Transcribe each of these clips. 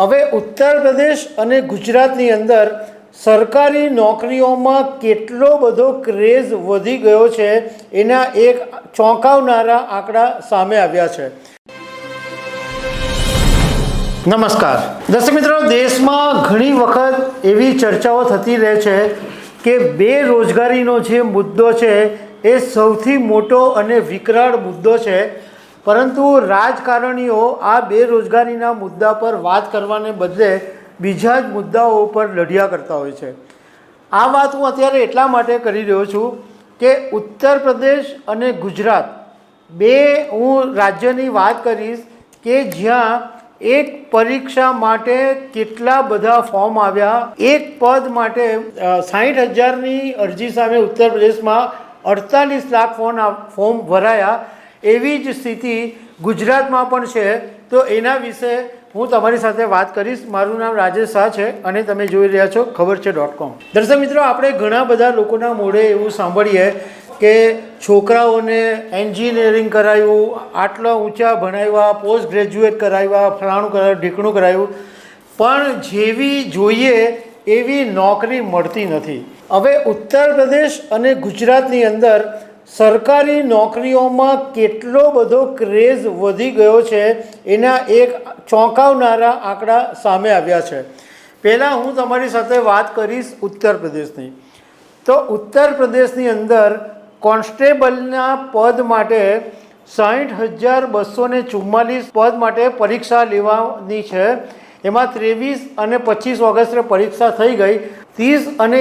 હવે ઉત્તર પ્રદેશ અને ગુજરાતની અંદર સરકારી નોકરીઓમાં કેટલો બધો ક્રેઝ વધી ગયો છે, એના એક ચોંકાવનારા આંકડા સામે આવ્યા છે. નમસ્કાર. દર્શક મિત્રો, દેશમાં ઘણી વખત એવી ચર્ચાઓ થતી રહે છે કે બેરોજગારીનો જે મુદ્દો છે, એ સૌથી મોટો અને વિકરાળ મુદ્દો છે. પરંતુ રાજકારણીઓ આ બેરોજગારીના મુદ્દા પર વાત કરવાને બદલે બીજા જ મુદ્દાઓ ઉપર લઢિયા કરતા હોય છે. આ વાત હું અત્યારે એટલા માટે કરી રહ્યો છું કે ઉત્તર પ્રદેશ અને ગુજરાત બે હું રાજ્યની વાત કરીશ કે જ્યાં એક પરીક્ષા માટે કેટલા બધા ફોર્મ આવ્યા, એક પદ માટે સાહીઠ હજારની અરજી સામે ઉત્તર પ્રદેશમાં અડતાલીસ લાખ ફોન ફોર્મ ભરાયા. એવી જ સ્થિતિ ગુજરાતમાં પણ છે. તો એના વિશે હું તમારી સાથે વાત કરીશ. મારું નામ રાજેશ શાહ છે અને તમે જોઈ રહ્યા છો ખબર છે ડોટ કોમ. દર્શક મિત્રો, આપણે ઘણા બધા લોકોના મોઢે એવું સાંભળીએ કે છોકરાઓને એન્જિનિયરિંગ કરાવ્યું આટલા ઊંચા ભણાવ્યા પોસ્ટ ગ્રેજ્યુએટ કરાવ્યા, ફલાણું કરાવ્યું, ઢીકણું કરાવ્યું. પણ જેવી જોઈએ એવી નોકરી મળતી નથી. હવે ઉત્તર પ્રદેશ અને ગુજરાતની અંદર સરકારી નોકરીઓમાં કેટલો બધો ક્રેઝ વધી ગયો છે, એના એક ચોંકાવનારા આંકડા સામે આવ્યા છે. પહેલાં હું તમારી સાથે વાત કરીશ ઉત્તર પ્રદેશની. તો ઉત્તર પ્રદેશની અંદર કોન્સ્ટેબલના પદ માટે સાહીઠ હજાર બસો ને ચુમ્માલીસ પદ માટે પરીક્ષા લેવાની છે. એમાં ત્રેવીસ અને પચીસ ઓગસ્ટે પરીક્ષા થઈ ગઈ. ત્રીસ અને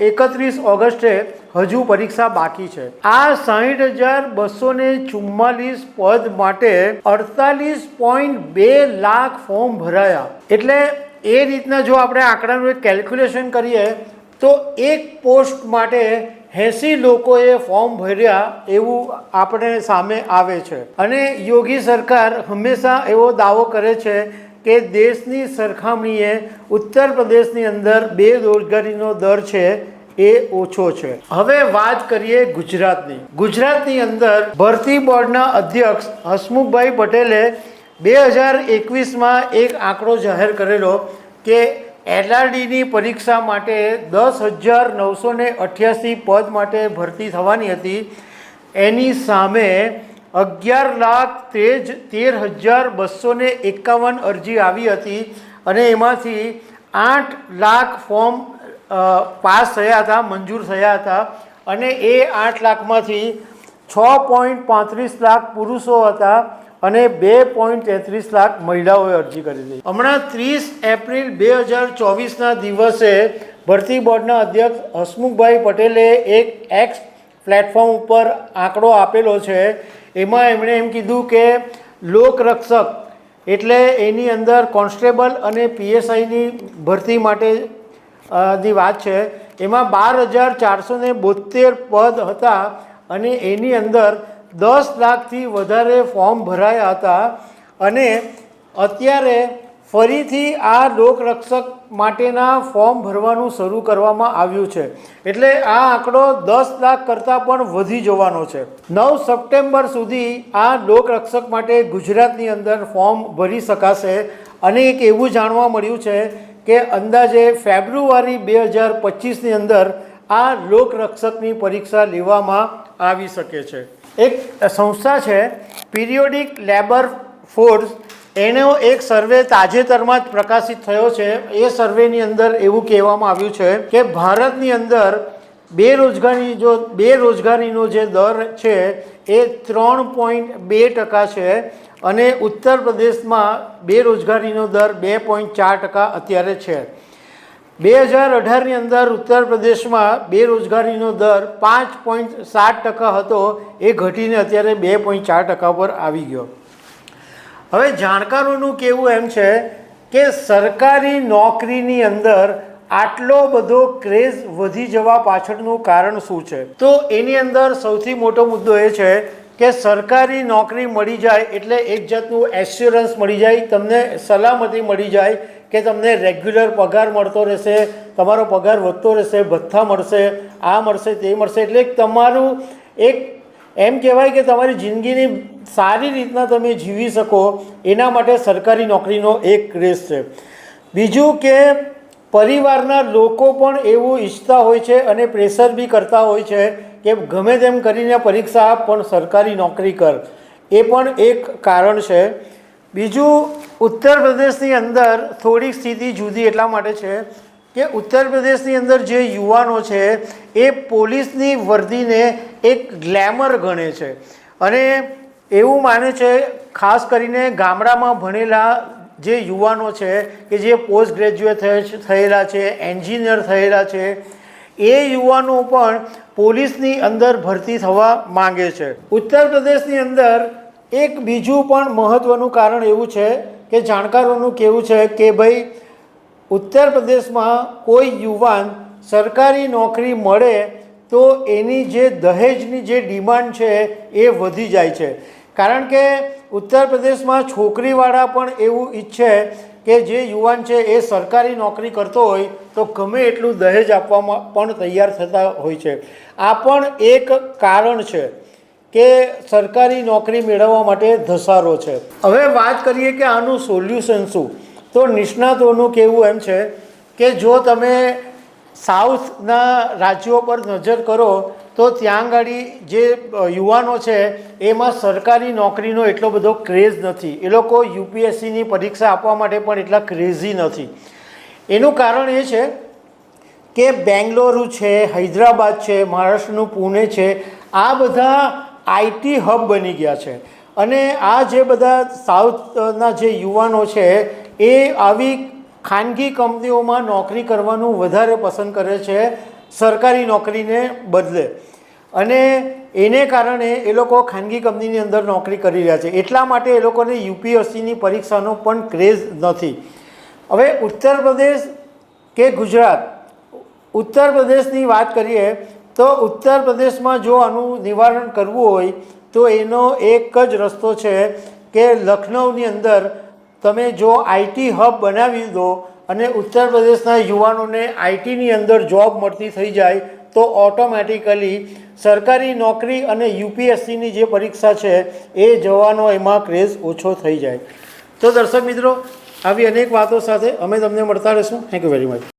એકત્રીસ ઓગસ્ટે હજુ પરીક્ષા બાકી છે. આ સાહીઠ હજાર બસો ને ચુમ્માલીસ પદ માટે અડતાલીસ પોઈન્ટ બે લાખ ફોર્મ ભરાયા. એટલે એ રીતના જો આપણે આંકડાનું કેલ્ક્યુલેશન કરીએ, તો એક પોસ્ટ માટે એંસી લોકોએ ફોર્મ ભર્યા એવું આપણે સામે આવે છે. અને યોગી સરકાર હંમેશા એવો દાવો કરે છે કે દેશની સરખામણીએ ઉત્તર પ્રદેશની અંદર બેરોજગારીનો દર છે એ ઓછો છે. હવે વાત કરીએ ગુજરાતની. ગુજરાતની અંદર ભરતી બોર્ડના અધ્યક્ષ હસમુખભાઈ પટેલે બે હજાર એકવીસમાં એક આંકડો જાહેર કરેલો કે એલઆરડીની પરીક્ષા માટે દસ હજાર નવસો ને અઠ્યાસી પદ માટે ભરતી થવાની હતી. એની સામે અગિયાર લાખ તેજ તેર હજાર બસો ને એકાવન અરજી આવી હતી અને એમાંથી આઠ લાખ ફોર્મ પાસ થયા હતા, મંજૂર થયા હતા અને એ આઠ લાખમાંથી છ પોઈન્ટ પાંત્રીસ લાખ પુરુષો હતા અને બે પોઈન્ટ તેત્રીસ લાખ મહિલાઓએ અરજી કરી હતી હમણાં ત્રીસ એપ્રિલ બે હજાર ચોવીસના દિવસે ભરતી બોર્ડના અધ્યક્ષ હસમુખભાઈ પટેલે એક એક્સ પ્લેટફોર્મ ઉપર આંકડો આપેલો છે. એમાં એમણે એમ કીધું કે લોકરક્ષક એટલે એની અંદર કોન્સ્ટેબલ અને પીએસઆઈની ભરતી માટે ની વાત છે. એમાં બાર હજાર ચારસો ને બોતેર પદ હતા અને એની અંદર દસ લાખથી વધારે ફોર્મ ભરાયા હતા. અને અત્યારે ફરીથી આ લોકરક્ષક માટેના ફોર્મ ભરવાનું શરૂ કરવામાં આવ્યું છે. એટલે આ આંકડો દસ લાખ કરતાં પણ વધી જવાનો છે. નવ સપ્ટેમ્બર સુધી આ લોકરક્ષક માટે ગુજરાતની અંદર ફોર્મ ભરી શકાશે. અને એક એવું જાણવા મળ્યું છે કે અંદાજે ફેબ્રુઆરી બે હજાર પચીસની અંદર આ લોકરક્ષકની પરીક્ષા લેવામાં આવી શકે છે. એક સંસ્થા છે પિરિયોડિક લેબર ફોર્સ એનો એક સર્વે તાજેતરમાં જ પ્રકાશિત થયો છે. એ સર્વેની અંદર એવું કહેવામાં આવ્યું છે કે ભારતની અંદર બેરોજગારી જો, બેરોજગારીનો જે દર છે, એ ત્રણ પોઈન્ટ બે ટકા છે. અને ઉત્તર પ્રદેશમાં બેરોજગારીનો દર બે પોઈન્ટ ચાર ટકા અત્યારે છે. બે હજાર અઢારની અંદર ઉત્તર પ્રદેશમાં બેરોજગારીનો દર પાંચ પોઈન્ટ સાત ટકા હતો, એ ઘટીને અત્યારે બે પોઈન્ટ ચાર ટકા પર આવી ગયો. હવે જાણકારોનું કહેવું એમ છે કે સરકારી નોકરીની અંદર આટલો બધો ક્રેઝ વધી જવા પાછળનું કારણ શું છે? તો એની અંદર સૌથી મોટો મુદ્દો એ છે કે સરકારી નોકરી મળી જાય એટલે એક જાતનું એશ્યોરન્સ મળી જાય, તમને સલામતી મળી જાય કે તમને રેગ્યુલર પગાર મળતો રહેશે, તમારો પગાર વધતો રહેશે, ભથ્થા મળશે, આ મળશે, તે મળશે. એટલે તમારું એક એમ કહેવાય કે તમારી જિંદગીની સારી રીતના તમે જીવી શકો, એના માટે સરકારી નોકરીનો એક ક્રેઝ છે. બીજું કે પરિવારના લોકો પણ એવું ઈચ્છતા હોય છે અને પ્રેશર બી કરતા હોય છે કે ગમે તેમ કરીને પરીક્ષા આપ, પણ સરકારી નોકરી કર. એ પણ એક કારણ છે. બીજું, ઉત્તર પ્રદેશની અંદર થોડીક સ્થિતિ જુદી એટલા માટે છે કે ઉત્તર પ્રદેશની અંદર જે યુવાનો છે એ પોલીસની વર્દીને એક ગ્લેમર ગણે છે. અને એવું માને છે, ખાસ કરીને ગામડામાં ભણેલા જે યુવાનો છે કે જે પોસ્ટ ગ્રેજ્યુએટ થયેલા છે, એન્જિનિયર થયેલા છે, એ યુવાનો પણ પોલીસની અંદર ભરતી થવા માંગે છે. ઉત્તર પ્રદેશની અંદર એક બીજું પણ મહત્ત્વનું કારણ એવું છે કે જાણકારોનું કહેવું છે કે ભાઈ ઉત્તર પ્રદેશમાં કોઈ યુવાન સરકારી નોકરી મળે તો એની જે દહેજની જે ડિમાન્ડ છે એ વધી જાય છે. કારણ કે ઉત્તર પ્રદેશમાં છોકરીવાળા પણ એવું ઈચ્છે કે જે યુવાન છે એ સરકારી નોકરી કરતો હોય તો ગમે એટલું દહેજ આપવામાં પણ તૈયાર થતા હોય છે. આ પણ એક કારણ છે કે સરકારી નોકરી મેળવવા માટે ધસારો છે. હવે વાત કરીએ કે આનું સોલ્યુશન શું? તો નિષ્ણાતોનું કહેવું એમ છે કે જો તમે સાઉથના રાજ્યો પર નજર કરો તો ત્યાં આગળ જે યુવાનો છે, એમાં સરકારી નોકરીનો એટલો બધો ક્રેઝ નથી. એ લોકો યુપીએસસીની પરીક્ષા આપવા માટે પણ એટલા ક્રેઝી નથી. એનું કારણ એ છે કે બેંગ્લોરુ છે, હૈદરાબાદ છે, મહારાષ્ટ્રનું પુણે છે, આ બધા આઈટી હબ બની ગયા છે. અને આ જે બધા સાઉથના જે યુવાનો છે, એ આવી ખાનગી કંપનીઓમાં નોકરી કરવાનું વધારે પસંદ કરે છે, સરકારી નોકરીને બદલે. અને એને કારણે એ લોકો ખાનગી કંપનીની અંદર નોકરી કરી રહ્યા છે. એટલા માટે એ લોકોને યુપીએસસીની પરીક્ષાનો પણ ક્રેઝ નથી. હવે ઉત્તર પ્રદેશ કે ગુજરાત? ઉત્તર પ્રદેશની વાત કરીએ, તો ઉત્તર પ્રદેશમાં જો આનું નિવારણ કરવું હોય, તો એનો એક જ રસ્તો છે કે લખનઉની અંદર તમે જો આઈટી હબ બનાવી દો અને ઉત્તર પ્રદેશના યુવાનોને આઈટીની અંદર જોબ મળતી થઈ જાય, તો ઓટોમેટિકલી સરકારી નોકરી અને યુપીએસસીની જે પરીક્ષા છે, એ જવાનો એમાં ક્રેઝ ઓછો થઈ જાય. તો દર્શક મિત્રો, આવી અનેક વાતો સાથે અમે તમને મળતા રહીશું. Thank you very much